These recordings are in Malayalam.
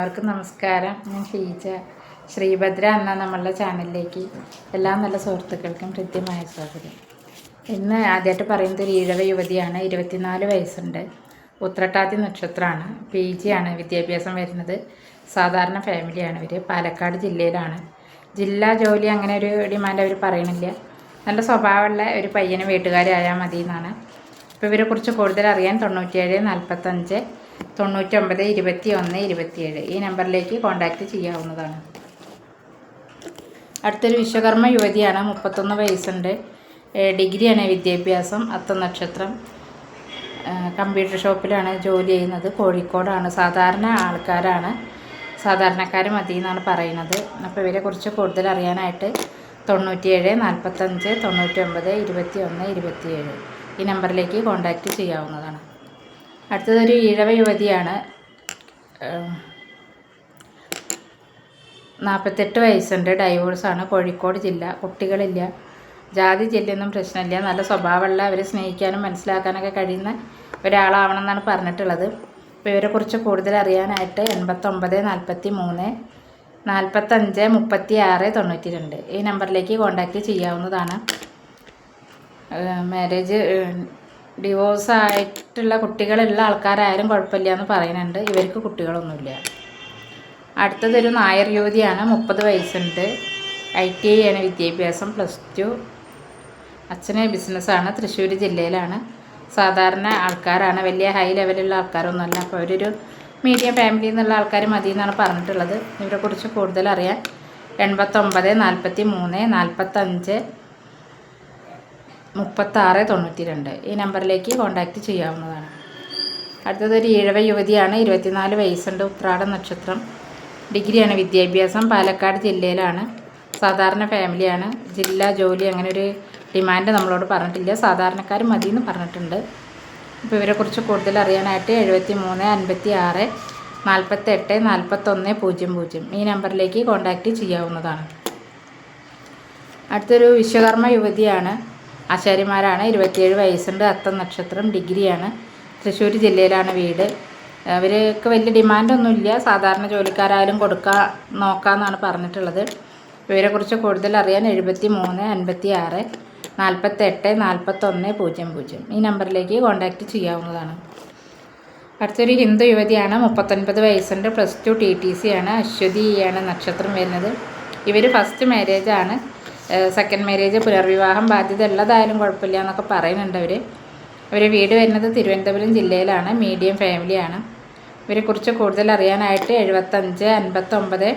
എല്ലാവർക്കും നമസ്കാരം. ഞാൻ ഷീജ. ശ്രീഭദ്ര എന്ന നമ്മളുടെ ചാനലിലേക്ക് എല്ലാ നല്ല സുഹൃത്തുക്കൾക്കും കൃത്യമായ സ്വാഗതം. ഇന്ന് ആദ്യമായിട്ട് പറയുന്നത് ഒരു ഈഴവ യുവതിയാണ്. ഇരുപത്തിനാല് വയസ്സുണ്ട്. ഉത്രട്ടാതി നക്ഷത്രമാണ്. പി ജി ആണ് വിദ്യാഭ്യാസം വരുന്നത്. സാധാരണ ഫാമിലിയാണ് ഇവർ പാലക്കാട് ജില്ലയിലാണ്. ജില്ലാ ജോലി അങ്ങനെ ഒരു ഡിമാൻഡ് അവർ പറയണില്ല. നല്ല സ്വഭാവമുള്ള ഒരു പയ്യന് വീട്ടുകാരായാൽ മതി എന്നാണ് ഇപ്പോൾ ഇവരെക്കുറിച്ച് കൂടുതൽ അറിയാൻ തൊണ്ണൂറ്റിയേഴ് നാൽപ്പത്തഞ്ച് തൊണ്ണൂറ്റൊമ്പത് ഇരുപത്തി ഒന്ന് ഇരുപത്തിയേഴ്. ഈ നമ്പറിലേക്ക് കോൺടാക്റ്റ് ചെയ്യാവുന്നതാണ്. അടുത്തൊരു വിശ്വകർമ്മ യുവതിയാണ് മുപ്പത്തൊന്ന് വയസ്സുണ്ട്. ഡിഗ്രിയാണ് വിദ്യാഭ്യാസം അത്ത നക്ഷത്രം കമ്പ്യൂട്ടർ ഷോപ്പിലാണ് ജോലി ചെയ്യുന്നത്. കോഴിക്കോടാണ്. സാധാരണ ആൾക്കാരാണ്. സാധാരണക്കാർ മതി എന്നാണ് പറയുന്നത്. അപ്പോൾ ഇവരെ കുറിച്ച് കൂടുതൽ അറിയാനായിട്ട് തൊണ്ണൂറ്റിയേഴ് നാൽപ്പത്തഞ്ച് തൊണ്ണൂറ്റൊമ്പത് ഇരുപത്തി ഒന്ന് ഇരുപത്തിയേഴ്. ഈ നമ്പറിലേക്ക് കോൺടാക്റ്റ് ചെയ്യാവുന്നതാണ്. അടുത്തതൊരു ഇഴവ യുവതിയാണ്. നാൽപ്പത്തെട്ട് വയസ്സുണ്ട്. ഡൈവോഴ്സാണ് കോഴിക്കോട് ജില്ല. കുട്ടികളില്ല. ജാതി ജില്ലയൊന്നും പ്രശ്നമില്ല. നല്ല സ്വഭാവമുള്ള അവരെ സ്നേഹിക്കാനും മനസ്സിലാക്കാനൊക്കെ കഴിയുന്ന ഒരാളാവണം എന്നാണ് പറഞ്ഞിട്ടുള്ളത്. അപ്പോൾ ഇവരെക്കുറിച്ച് കൂടുതൽ അറിയാനായിട്ട് എൺപത്തൊമ്പത് നാൽപ്പത്തി മൂന്ന് നാൽപ്പത്തഞ്ച് മുപ്പത്തി ആറ് തൊണ്ണൂറ്റി രണ്ട് ഈ നമ്പറിലേക്ക് കോൺടാക്റ്റ് ചെയ്യാവുന്നതാണ്. മാരേജ് ഡിവോഴ്സ് ആയിട്ടുള്ള കുട്ടികളുള്ള ആൾക്കാരായാലും കുഴപ്പമില്ല എന്ന് പറയുന്നുണ്ട്. ഇവർക്ക് കുട്ടികളൊന്നുമില്ല. അടുത്തതൊരു നായർ യുവതിയാണ്. മുപ്പത് വയസ്സുണ്ട്. ഐ ടി ഐ ആണ് വിദ്യാഭ്യാസം പ്ലസ് ടു. അച്ഛന് ബിസിനസ്സാണ്. തൃശ്ശൂർ ജില്ലയിലാണ്. സാധാരണ ആൾക്കാരാണ്. വലിയ ഹൈ ലെവലുള്ള ആൾക്കാരൊന്നുമല്ല. അപ്പോൾ അവരൊരു മീഡിയം ഫാമിലിയിൽ നിന്നുള്ള ആൾക്കാർ മതി എന്നാണ് പറഞ്ഞിട്ടുള്ളത്. ഇവരെക്കുറിച്ച് കൂടുതൽ അറിയാൻ എൺപത്തൊമ്പത് നാൽപ്പത്തി മൂന്ന് നാൽപ്പത്തഞ്ച് മുപ്പത്താറ് തൊണ്ണൂറ്റി രണ്ട് ഈ നമ്പറിലേക്ക് കോൺടാക്റ്റ് ചെയ്യാവുന്നതാണ്. അടുത്തതൊരു ഈഴവ യുവതിയാണ് ഇരുപത്തിനാല് വയസ്സുണ്ട് ഉത്രാട നക്ഷത്രം. ഡിഗ്രിയാണ് വിദ്യാഭ്യാസം. പാലക്കാട് ജില്ലയിലാണ്. സാധാരണ ഫാമിലിയാണ്. ജില്ലാ ജോലി അങ്ങനെ ഒരു ഡിമാൻഡ് നമ്മളോട് പറഞ്ഞിട്ടില്ല. സാധാരണക്കാർ മതി എന്ന് പറഞ്ഞിട്ടുണ്ട്. അപ്പോൾ ഇവരെക്കുറിച്ച് കൂടുതൽ അറിയാനായിട്ട് എഴുപത്തി മൂന്ന് അൻപത്തി ആറ് നാൽപ്പത്തെട്ട് നാൽപ്പത്തൊന്ന് പൂജ്യം പൂജ്യം ഈ നമ്പറിലേക്ക് കോൺടാക്റ്റ് ചെയ്യാവുന്നതാണ്. അടുത്തൊരു വിശ്വകർമ്മ യുവതിയാണ്. ആശാരിമാരാണ്. ഇരുപത്തിയേഴ് വയസ്സുണ്ട്. അത്ത നക്ഷത്രം ഡിഗ്രിയാണ്. തൃശ്ശൂർ ജില്ലയിലാണ് വീട്. അവർക്ക് വലിയ ഡിമാൻഡൊന്നുമില്ല. സാധാരണ ജോലിക്കാരായാലും കൊടുക്കാൻ നോക്കാമെന്നാണ് പറഞ്ഞിട്ടുള്ളത്. ഇവരെക്കുറിച്ച് കൂടുതൽ അറിയാൻ എഴുപത്തി മൂന്ന് അൻപത്തി ആറ് നാൽപ്പത്തെട്ട് നാൽപ്പത്തൊന്ന് പൂജ്യം പൂജ്യം. ഈ നമ്പറിലേക്ക് കോൺടാക്റ്റ് ചെയ്യാവുന്നതാണ്. അടുത്തൊരു ഹിന്ദു യുവതിയാണ്. മുപ്പത്തൊൻപത് വയസ്സുണ്ട്. Plus two T T C ആണ്. അശ്വതിയാണ് നക്ഷത്രം വരുന്നത്. ഇവർ ഫസ്റ്റ് മാരേജാണ്. സെക്കൻഡ് മാരേജ് പുനർവിവാഹം ബാധ്യത ഉള്ളതായാലും കുഴപ്പമില്ല എന്നൊക്കെ പറയുന്നുണ്ട് അവർ അവർ വീട് വരുന്നത് തിരുവനന്തപുരം ജില്ലയിലാണ് മീഡിയം ഫാമിലിയാണ് ഇവരെക്കുറിച്ച് കൂടുതൽ അറിയാനായിട്ട് എഴുപത്തഞ്ച് അൻപത്തൊമ്പത്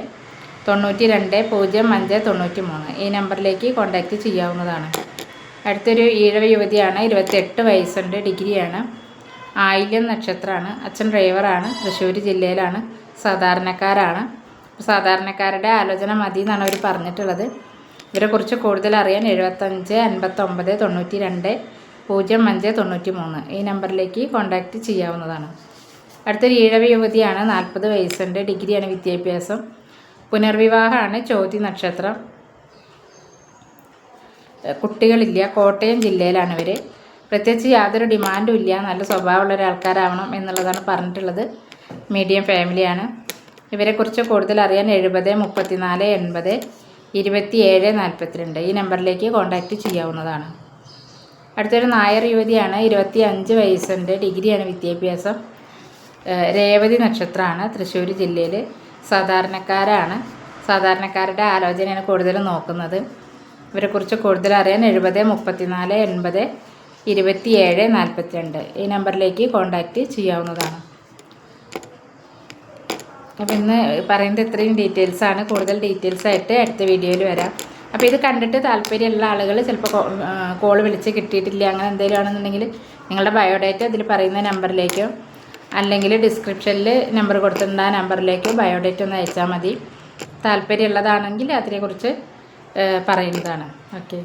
തൊണ്ണൂറ്റി രണ്ട് പൂജ്യം അഞ്ച് തൊണ്ണൂറ്റി മൂന്ന് ഈ നമ്പറിലേക്ക് കോൺടാക്റ്റ് ചെയ്യാവുന്നതാണ്. അടുത്തൊരു ഈഴവ യുവതിയാണ് ഇരുപത്തെട്ട് വയസ്സുണ്ട് ഡിഗ്രിയാണ്. ആയില്യം നക്ഷത്രമാണ്. അച്ഛൻ ഡ്രൈവറാണ് തൃശ്ശൂർ ജില്ലയിലാണ് സാധാരണക്കാരാണ്. സാധാരണക്കാരുടെ ആലോചന മതി എന്നാണ് അവർ പറഞ്ഞിട്ടുള്ളത്. ഇവരെക്കുറിച്ച് കൂടുതൽ അറിയാൻ എഴുപത്തഞ്ച് അൻപത്തൊമ്പത് തൊണ്ണൂറ്റി രണ്ട് പൂജ്യം അഞ്ച് തൊണ്ണൂറ്റി മൂന്ന് ഈ നമ്പറിലേക്ക് കോൺടാക്റ്റ് ചെയ്യാവുന്നതാണ്. അടുത്തൊരു ഈഴവ യുവതിയാണ് നാൽപ്പത് വയസ്സുണ്ട് ഡിഗ്രിയാണ് വിദ്യാഭ്യാസം. പുനർവിവാഹമാണ് ചോതി നക്ഷത്രം. കുട്ടികളില്ല കോട്ടയം ജില്ലയിലാണ് ഇവർ പ്രത്യേകിച്ച് യാതൊരു ഡിമാൻഡും ഇല്ല നല്ല സ്വഭാവമുള്ള ഒരാൾക്കാരാവണം എന്നുള്ളതാണ് പറഞ്ഞിട്ടുള്ളത്. മീഡിയം ഫാമിലിയാണ്. ഇവരെക്കുറിച്ച് കൂടുതൽ അറിയാൻ എഴുപത് മുപ്പത്തിനാല് എൺപത് ഇരുപത്തിയേഴ് നാൽപ്പത്തിരണ്ട് ഈ നമ്പറിലേക്ക് കോൺടാക്റ്റ് ചെയ്യാവുന്നതാണ്. അടുത്തൊരു നായർ യുവതിയാണ്. ഇരുപത്തി അഞ്ച് വയസ്സുണ്ട്. ഡിഗ്രിയാണ് വിദ്യാഭ്യാസം. രേവതി നക്ഷത്രമാണ്. തൃശ്ശൂർ ജില്ലയിൽ സാധാരണക്കാരാണ്. സാധാരണക്കാരുടെ ആലോചനയാണ് കൂടുതലും നോക്കുന്നത്. ഇവരെക്കുറിച്ച് കൂടുതൽ അറിയാൻ എഴുപത് മുപ്പത്തിനാല് എൺപത് ഇരുപത്തിയേഴ് നാൽപ്പത്തിരണ്ട് ഈ നമ്പറിലേക്ക് കോൺടാക്റ്റ് ചെയ്യാവുന്നതാണ്. അപ്പോൾ ഇന്ന് പറയുന്നത് ഇത്രയും ഡീറ്റെയിൽസാണ് കൂടുതൽ ഡീറ്റെയിൽസ് ആയിട്ട് അടുത്ത വീഡിയോയിൽ വരാം. അപ്പോൾ ഇത് കണ്ടിട്ട് താല്പര്യമുള്ള ആളുകൾ ചിലപ്പോൾ കോൾ വിളിച്ച് കിട്ടിയിട്ടില്ല അങ്ങനെ എന്തെങ്കിലും ആണെന്നുണ്ടെങ്കിൽ നിങ്ങളുടെ ബയോഡേറ്റ ഇതിൽ പറയുന്ന നമ്പറിലേക്കോ അല്ലെങ്കിൽ ഡിസ്ക്രിപ്ഷനിൽ നമ്പർ കൊടുത്തിട്ടുണ്ട് ആ നമ്പറിലേക്കോ ബയോഡേറ്റ ഒന്ന് അയച്ചാൽ മതി. താല്പര്യമുള്ളതാണെങ്കിൽ അതിനെക്കുറിച്ച് പറയുന്നതാണ്. ഓക്കെ